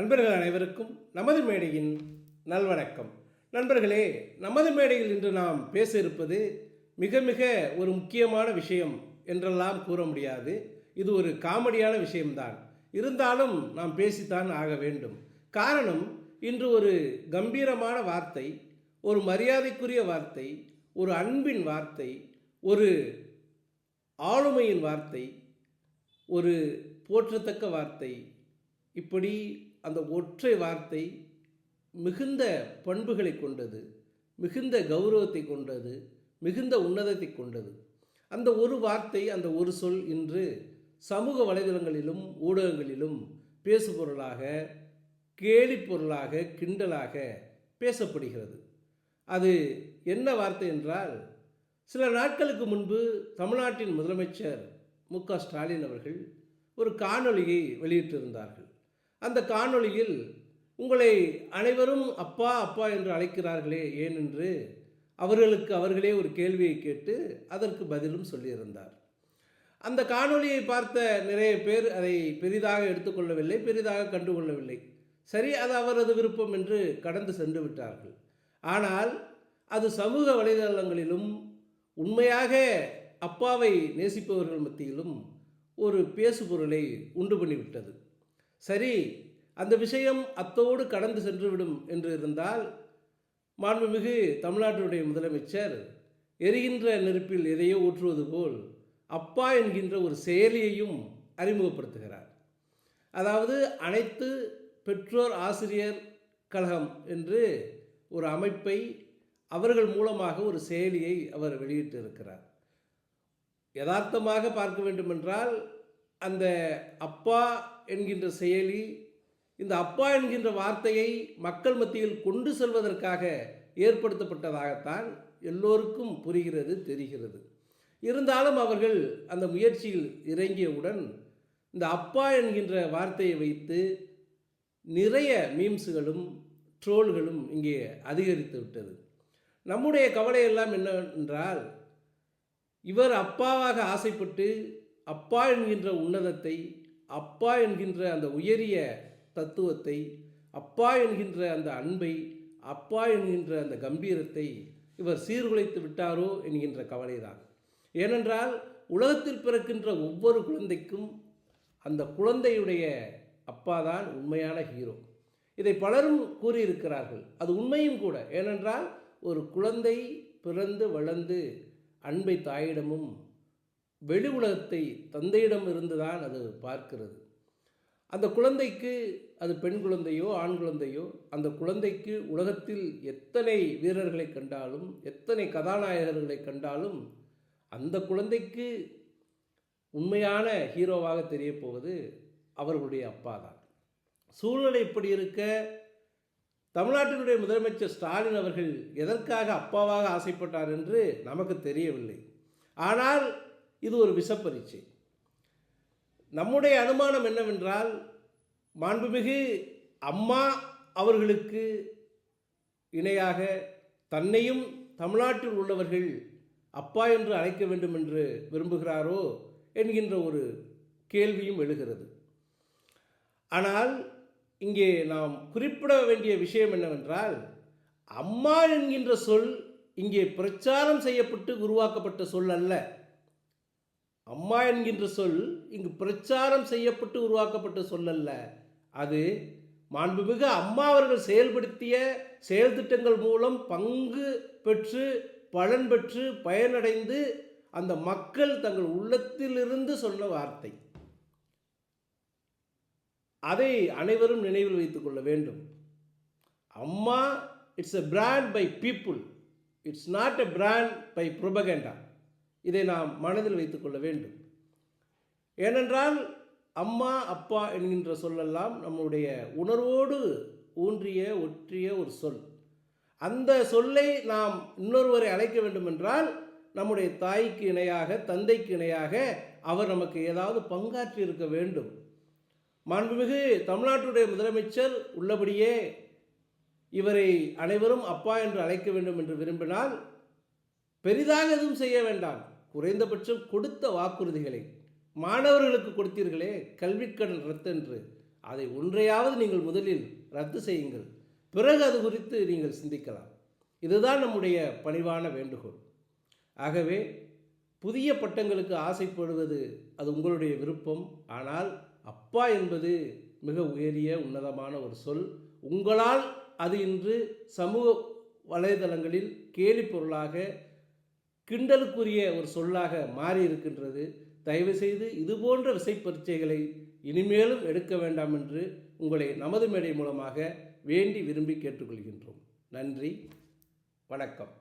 நண்பர்கள் அனைவருக்கும் நமது மேடையின் நல்வணக்கம். நண்பர்களே நமது மேடையில் இன்று நாம் பேச இருப்பது மிக மிக ஒரு முக்கியமான விஷயம் என்றெல்லாம் கூற முடியாது. இது ஒரு காமெடியான விஷயம்தான். இருந்தாலும் நாம் பேசித்தான் ஆக வேண்டும். காரணம் இன்று ஒரு கம்பீரமான வார்த்தை ஒரு மரியாதைக்குரிய வார்த்தை ஒரு அன்பின் வார்த்தை ஒரு ஆளுமையின் வார்த்தை ஒரு போற்றத்தக்க வார்த்தை இப்படி அந்த ஒற்றை வார்த்தை மிகுந்த பண்புகளை கொண்டது மிகுந்த கௌரவத்தை கொண்டது மிகுந்த உன்னதத்தை கொண்டது. அந்த ஒரு வார்த்தை அந்த ஒரு சொல் இன்று சமூக வலைதளங்களிலும் ஊடகங்களிலும் பேசுபொருளாக கேலி பொருளாக கிண்டலாக பேசப்படுகிறது. அது என்ன வார்த்தை என்றால் சில நாட்களுக்கு முன்பு தமிழ்நாட்டின் முதலமைச்சர் மு க ஸ்டாலின் அவர்கள் ஒரு காணொளியை வெளியிட்டிருந்தார்கள். அந்த காணொளியில் உங்களை அனைவரும் அப்பா அப்பா என்று அழைக்கிறார்களே ஏனென்று அவர்களுக்கு அவர்களே ஒரு கேள்வியை கேட்டு அதற்கு பதிலும் சொல்லியிருந்தார். அந்த காணொளியை பார்த்த நிறைய பேர் அதை பெரிதாக எடுத்துக்கொள்ளவில்லை பெரிதாக கண்டுகொள்ளவில்லை. சரி அது அவரது விருப்பம் என்று கடந்து சென்று விட்டார்கள். ஆனால் அது சமூக வலைதளங்களிலும் உண்மையாக அப்பாவை நேசிப்பவர்கள் மத்தியிலும் ஒரு பேசுபொருளை உண்டு பண்ணிவிட்டது. சரி அந்த விஷயம் அத்தோடு கடந்து சென்றுவிடும் என்று இருந்தால் மாண்புமிகு தமிழ்நாட்டினுடைய முதலமைச்சர் எரிகின்ற நெருப்பில் எதையோ ஊற்றுவது போல் அப்பா என்கின்ற ஒரு செயலியையும் அறிமுகப்படுத்துகிறார். அதாவது அனைத்து பெற்றோர் ஆசிரியர் கழகம் என்று ஒரு அமைப்பை அவர்கள் மூலமாக ஒரு செயலியை அவர் வெளியிட்டு இருக்கிறார் யதார்த்தமாக பார்க்க வேண்டுமென்றால் அந்த அப்பா என்கின்ற செயலி இந்த அப்பா என்கின்ற வார்த்தையை மக்கள் மத்தியில் கொண்டு செல்வதற்காக ஏற்படுத்தப்பட்டதாகத்தான் எல்லோருக்கும் புரிகிறது தெரிகிறது. இருந்தாலும் அவர்கள் அந்த முயற்சியில் இறங்கியவுடன் இந்த அப்பா என்கின்ற வார்த்தையை வைத்து நிறைய மீம்ஸுகளும் ட்ரோல்களும் இங்கே அதிகரித்து விட்டது. நம்முடைய கவலை எல்லாம் என்னவென்றால் இவர் அப்பாவாக ஆசைப்பட்டு அப்பா என்கின்ற உன்னதத்தை அப்பா என்கின்ற அந்த உயரிய தத்துவத்தை அப்பா என்கின்ற அந்த அன்பை அப்பா என்கின்ற அந்த கம்பீரத்தை இவர் சீர்குலைத்து விட்டாரோ என்கின்ற கவலைதான். ஏனென்றால் உலகத்தில் பிறக்கின்ற ஒவ்வொரு குழந்தைக்கும் அந்த குழந்தையுடைய அப்பா தான் உண்மையான ஹீரோ. இதை பலரும் கூறியிருக்கிறார்கள். அது உண்மையும் கூட. ஏனென்றால் ஒரு குழந்தை பிறந்து வளர்ந்து அன்பை தாயிடமும் வெளி உலகத்தை தந்தையிடம் இருந்து தான் அது பார்க்கிறது. அந்த குழந்தைக்கு அது பெண் குழந்தையோ ஆண் குழந்தையோ அந்த குழந்தைக்கு உலகத்தில் எத்தனை வீரர்களை கண்டாலும் எத்தனை கதாநாயகர்களை கண்டாலும் அந்த குழந்தைக்கு உண்மையான ஹீரோவாக தெரிய போவது அவர்களுடைய அப்பா தான் சூழ்நிலை இப்படி இருக்க தமிழ்நாட்டினுடைய முதலமைச்சர் ஸ்டாலின் அவர்கள் எதற்காக அப்பாவாக ஆசைப்பட்டார் என்று நமக்கு தெரியவில்லை. ஆனால் இது ஒரு விஷப்பரீட்சை நம்முடைய அனுமானம் என்னவென்றால் மாண்புமிகு அம்மா அவர்களுக்கு இணையாக தன்னையும் தமிழ்நாட்டில் உள்ளவர்கள் அப்பா என்று அழைக்க வேண்டும் என்று விரும்புகிறாரோ என்கின்ற ஒரு கேள்வியும் எழுகிறது. ஆனால் இங்கே நாம் குறிப்பிட வேண்டிய விஷயம் என்னவென்றால் அம்மா என்கின்ற சொல் இங்கே பிரச்சாரம் செய்யப்பட்டு உருவாக்கப்பட்ட சொல் அல்ல. அம்மா என்கின்ற சொல் இங்கு பிரச்சாரம் செய்யப்பட்டு உருவாக்கப்பட்ட சொல்லல்ல. அது மாண்புமிகு அம்மா அவர்கள் செயல்படுத்திய செயல் திட்டங்கள் மூலம் பங்கு பெற்று பலன் பெற்று பயனடைந்து அந்த மக்கள் தங்கள் உள்ளத்திலிருந்து சொன்ன வார்த்தை. அதை அனைவரும் நினைவில் வைத்துக் கொள்ள வேண்டும். அம்மா it's a brand by people it's not a brand by propaganda இதை நாம் மனதில் வைத்துக்கொள்ள வேண்டும். ஏனென்றால் அம்மா அப்பா என்கின்ற சொல்லெல்லாம் நம்முடைய உணர்வோடு ஊன்றிய ஒற்றிய ஒரு சொல். அந்த சொல்லை நாம் இன்னொருவரை அழைக்க வேண்டுமென்றால் நம்முடைய தாய்க்கு இணையாக தந்தைக்கு இணையாக அவர் நமக்கு ஏதாவது பங்காற்றி இருக்க வேண்டும். மாண்புமிகு தமிழ்நாட்டுடைய முதலமைச்சர் உள்ளபடியே இவரை அனைவரும் அப்பா என்று அழைக்க வேண்டும் என்று விரும்பினால் பெரிதாக எதுவும் செய்ய வேண்டாம். குறைந்தபட்சம் கொடுத்த வாக்குறுதிகளை மாணவர்களுக்கு கொடுத்தீர்களே கல்விக்கடன் ரத்தென்று அதை ஒன்றையாவது நீங்கள் முதலில் ரத்து செய்யுங்கள். பிறகு அது குறித்து நீங்கள் சிந்திக்கலாம். இதுதான் நம்முடைய பணிவான வேண்டுகோள். ஆகவே புதிய பட்டங்களுக்கு ஆசைப்படுவது அது உங்களுடைய விருப்பம். ஆனால் அப்பா என்பது மிக உயரிய உன்னதமான ஒரு சொல். உங்களால் அது இன்று சமூக வலைதளங்களில் கேலி பொருளாக கிண்டலுக்குரிய ஒரு சொல்லாக மாறி இருக்கின்றது. தயவுசெய்து இதுபோன்ற விசை பரீட்சைகளை இனிமேலும் எடுக்க வேண்டாம் என்று உங்களை நமது மேடை மூலமாக வேண்டி விரும்பி கேட்டுக்கொள்கின்றோம். நன்றி. வணக்கம்.